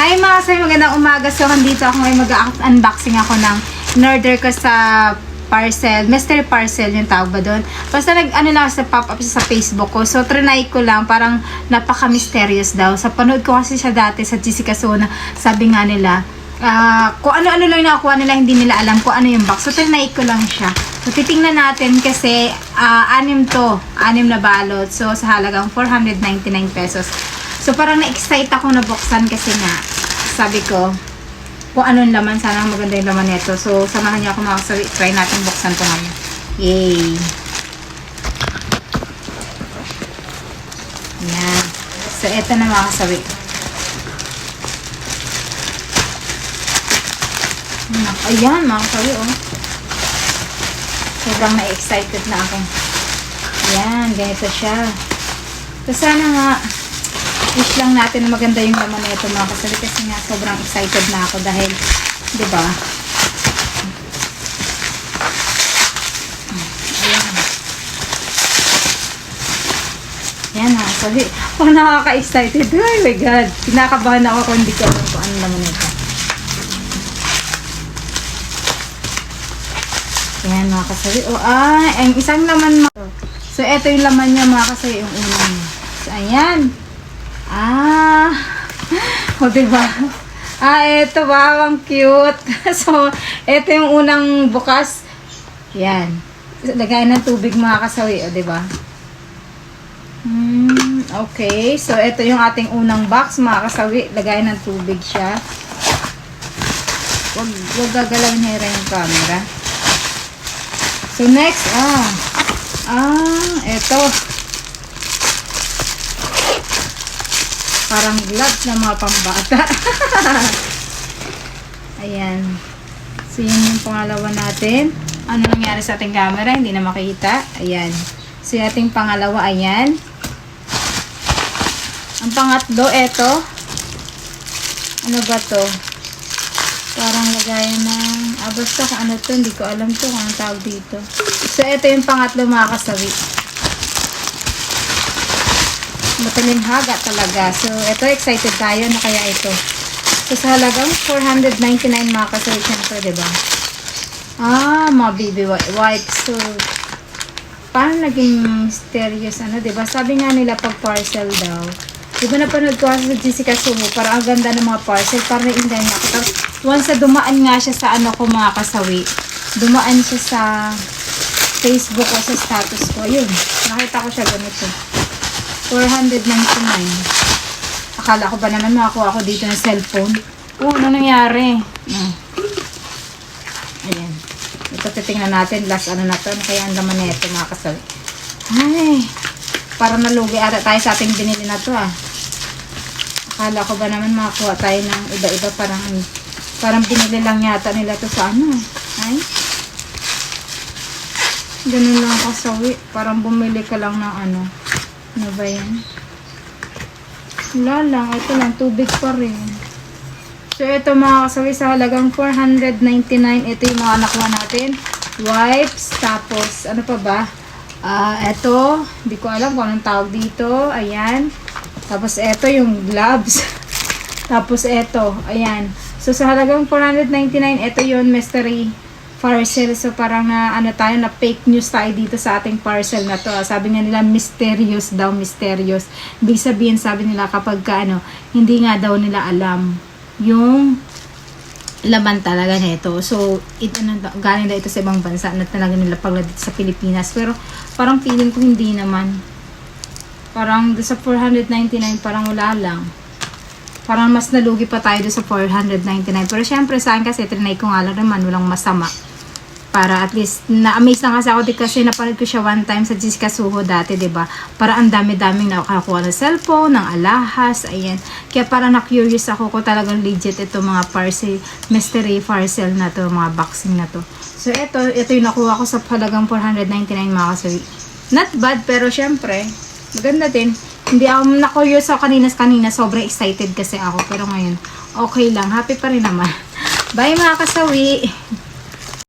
Hi mga kasawi, magandang umaga. So, nandito ako ngayon mag-unboxing ako ng in-order ko sa parcel, mystery parcel yung tawag ba doon. Basta nag, ano lang sa pop-up sa Facebook ko. So, trinay ko lang, parang napaka-mysterious daw. Sa panood ko kasi siya dati sa Jessica Sona, sabi nga nila, ah, kung ano-ano lang nakuha nila, hindi nila alam kung ano yung box. So, trinay ko lang siya. So, titingnan natin kasi ah, anim to, anim na balot. So, sa halagang 499 pesos. So, parang na-excite ako na buksan kasi nga, sabi ko, kung anong laman, sana maganda yung laman nito. So, samahan niyo ako mga. Try natin buksan to ngayon. Yay! Yan. So, eto na mga kasawi. Nak- Ayan, mga oh. Sobrang na-excited na ako. Yan, ganito siya. So, sana nga, wish lang natin na maganda yung laman nito mga kasabi kasi nga sobrang excited na ako dahil, di ba? Ayan. Yan mga kasabi. Parang nakaka-excited. Oh my God. Kinakabahan ako kung hindi ko alam kung ano laman nito. Yan mga kasabi. O ah, ang isang laman mo. So, ito yung laman niya mga kasabi. Yung unang. So, ayan. Ah, o diba? Ah, eto ba? Ang cute. so, eto yung unang bukas. Yan. Lagay ng tubig mga kasawi, o diba? Hmm, okay. So, eto yung ating unang box mga kasawi. Lagay ng tubig siya. Wag, wag gagalawin rin yung camera. So, next, ah. Ah, eto. Parang gloves na mga pambata. Ayan. So, yun yung pangalawa natin. Ano nangyari sa ating camera? Hindi na makita. Ayan. So, yung ating pangalawa, ayan. Ang pangatlo, eto. Ano ba to? Parang lagayan ng... Ah, basta kung ano to. Hindi ko alam to kung anong tawag dito. So, eto yung pangatlo, mga kasawi. Mataling haga talaga. So, ito, excited tayo na kaya ito. So, sa halagang 499 mga kasawi, syempre, diba? Ah, mga baby wi- wipes. So, paano naging mysterious, ano, diba? Sabi nga nila pag parcel daw. Diba napanood ko sa Jessica Sumo, parang ang ganda ng mga parcel, parang na-inday niya ako. Tapos, once na dumaan nga siya sa ano ko mga kasawi, dumaan siya sa Facebook o sa status ko. Yun, nakita ko siya ganito. 499. Akala ko ba naman makakuha ako dito ng cellphone? Oo, ano nangyari? Ah. Ayan. Ito titingnan natin. Last ano na to. Ano kaya ang laman nito mga kasal? Ay. Parang nalugi ata tayo sa ating binili na to ah. Akala ko ba naman makakuha tayo ng iba-iba parang parang binili lang yata nila to sa ano. Ay. Ganun lang kasawi. Parang bumili ka lang ng ano. Ano ba yan? Wala lang. Ito lang. Tubig pa rin. So, ito mga kasawi sa halagang 499. Ito yung mga nakuha natin. Wipes. Tapos, ano pa ba? Ah, ito. Hindi ko alam kung anong tawag dito. Ayan. Tapos, ito yung gloves. Tapos, ito. Ayan. So, sa halagang 499, ito yung mystery parcel. So, parang na, ano tayo, na fake news tayo dito sa ating parcel na to. Sabi nga nila, mysterious daw, mysterious. Ibig sabihin, sabi nila, kapag ka, ano, hindi nga daw nila alam yung laman talaga nito. So, it, ano, galing na ito sa ibang bansa na talaga nila pagla dito sa Pilipinas. Pero, parang feeling ko hindi naman. Parang sa 499, parang wala lang. Parang mas nalugi pa tayo sa 499. Pero syempre sa kasi, trinay ko nga lang naman, walang masama. Para at least, na-amaze na kasi ako di kasi napanood ko siya one time sa Jessica Suho dati, 'di ba Para ang dami-daming nakakuha ng cellphone, ng alahas, ayan. Kaya parang na-curious ako kung talagang legit ito mga parcel, mystery parcel na to, mga boxing na to. So ito, ito yung nakuha ko sa halagang 499 mga kasawi. Not bad, pero syempre, maganda din. Hindi ako na-curious ako kanina kanina, sobrang excited kasi ako. Pero ngayon, okay lang, happy pa rin naman. Bye mga kasawi!